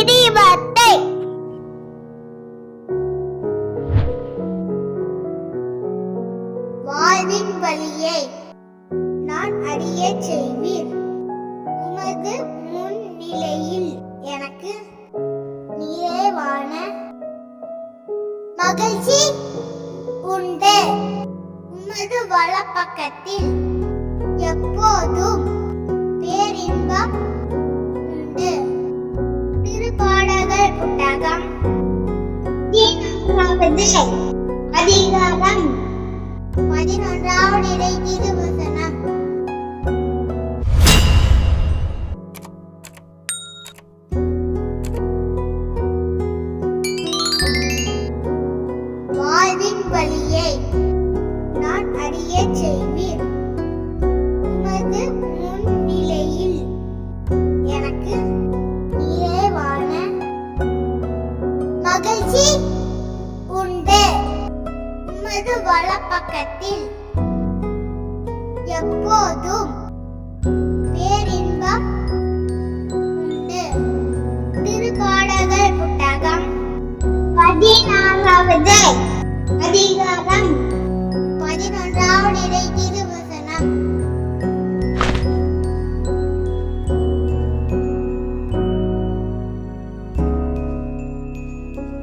கிரீவத்தை வாழ்வின் வழியை நான் அறிய செய்வீர் உமது முன்னிலையில் எனக்கு நிறைவான மகிழ்ச்சி உண்டு. உமது வலப்பக்கத்தில் அதிகாரம் பதினொன்றாவது இறை வீட்டு வலப்பக்கத்தில் எப்போதும்